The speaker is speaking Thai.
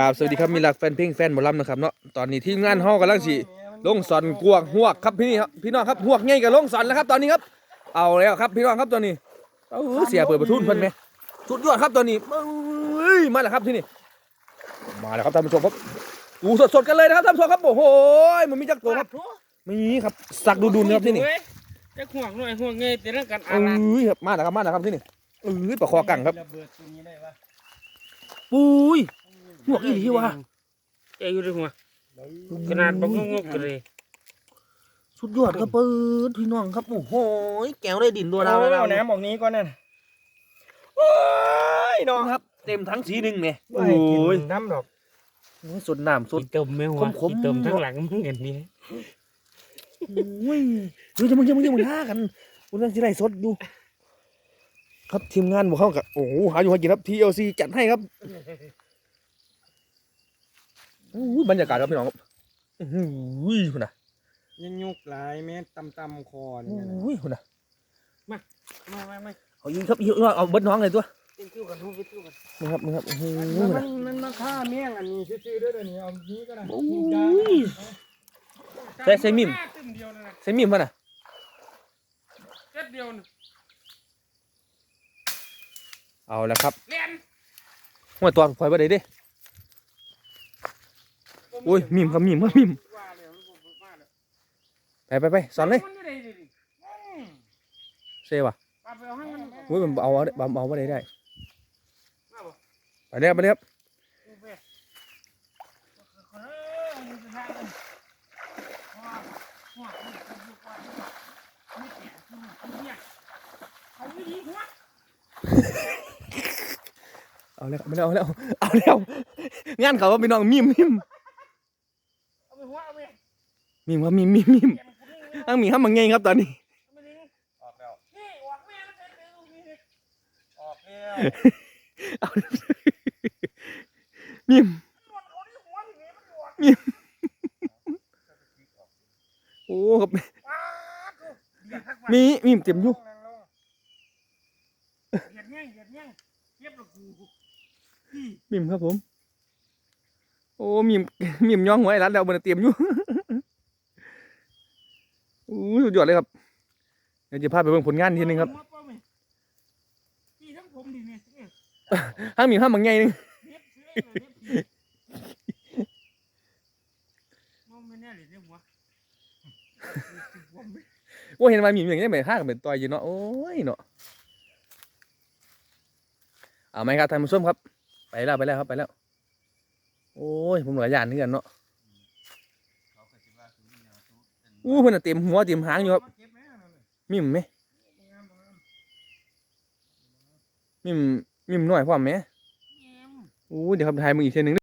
ครับสวัสดีครับมีหลักแฟนเพลงแฟนหมอลำนะครับเนาะตอนนี้ทีมงานเฮากำลังสิลงสอนกวงหวกครับพี่นี่ครับพี่น้องครับหวกใหญ่กับลงสอนแล้วครับ ตอนนี้ครับ เอาแล้วครับพี่น้องครับตอนนี้เออเสียเปิดประทุนเพิ่นไหมสุดยอดครับตอนนี้เอ้ยมาแล้วครับที่นี่มาแล้วครับท่านผู้ชมครับอูสดๆกันเลยนะครับท่านผู้ชมครับโอ้โหมันมีจักรตัวครับมีครับสักดูดูนะครับที่นี่จะห่วงหน่อยห่วงเงยแต่เรื่องการเออ่านนะ้ยครับมาแล้วครับมาแล้วครับที่นี่เอ้ยปลาคอกังครับระเบิดตัวนี้ได้ปะปุ้ย หวกอีหลีว่ะเอ้ยอยู่ในหัวขนาดบักงกๆเลยสุดยอดครับเปิดพี่น้องครับโอ้โหแก้วได้ดินตัวเอาเราเอาน้ำออกนี้ก่อนนั่นโอ้ยน้องครับ เต็มทั้งสีหนึ่งเนี่ยไม่กินน้ำดอกโอ้ยสดน้ำสดกินเติมไม่หัวขมๆกินเติมทั้งหลังมึงเห็นนี่โอ้ยเฮ้ยจะมึงจะมึงจะมึงฆ่ากันคุณนั่งที่ไรสดดู ครับทีมงานบอกเข้ากับโอ้โหหาอยู่หากินครับ TLC จัดให้ครับโอ้ยบรรยากาศครับพี่น้องครับอื้อหือคุณนะยังยุกหลายแม่ตำตำๆคอโอนี่นะ้ยคุณนะมามามาเอายิงครับยิงเอาเบิดน้องเลยตัวเต้นคิ้วกันทุบไปคิ้วกันนี่ครับนี่ครับโอ้โหมันมันมาฆ่าเมี่ยงอันนี้ซื่อๆด้วยเดี๋ยวนี้เอานี้ก็ได้โอ้ยิยงยาใส่ใส่มิมตึมเดียวนะนะใส่มีมป่ะน่ะเจ็ดเดียวนะเอาแล้วครับเลียนหัวตัวปล่อยไปได้ดิ โอ้ยมิมครับมิมครับมิมไปไปไปสอนเลยเซ่ว่ะปาไปเอาให้มันโอ้ยมันเอาเอาเอาเอาไปได้ได้ไปเลยบไปเลยครับโอเคเออมันจะทำเลยว้าวว้าวว้าวไม่แก่คือเนี่ยเขาไม่ดีหัวเอาแล้วไม่เอาแล้วเอาแล้วงานเขาว่าพี่น้องมิมมิม หัวเอาไปมิมครับมิมมิมมิมเปลี่ยนคนนี้ตั้งมีครับมันไงครับตอนนี้เอาไปดิออกแล้วนี่ออกแม่มันจะเป็นลูกนี่ออกแล้วเอามิมหมดเอาที่หัวอย่างนี้มันออกโอ้ครับว้าวกูเดือดทักวันมีมิมเต็มอยู่นั่งลงเดือดแง่งเดือดแง่งเทียบกับกูมิมครับผม โอ้มิมมิมย่องหัวไอ้รัดแล้วมันเตรียมอยู่โอ้ยสุดยอดเลยครับเดี๋ยวจะพาไปเบิ่งผลงานทีนึงครับหัวป้อมนี่ที่ทั้งผมดีเนี่ยเนี่ยห้างมิมห้างมันไงนึงเรียบเสื้อเลยเรียบผีมองไม่แน่เลยเนี่ยหัวหัวไม่ว่าเห็นมามิมอย่างนี้เหมือนห้างเป็นตัวอยู่เนาะโอ้ยเนาะเอาไหมครับท่านผู้ชมครับ ไปแล้วไปแล้วครับไปแล้ว โอ้ย ผมหลายอย่างนี่กันเนาะอู้เพิ่นนะเต็มหัวเต็มหางอยู่ครับเก็บแม่นั่นเลยมิมไหมงามบ่งามมิมมิมหน่อยพร้อมไหมแง่มอู้เดี๋ยวครับถ่ายมึงอีกเทีนึง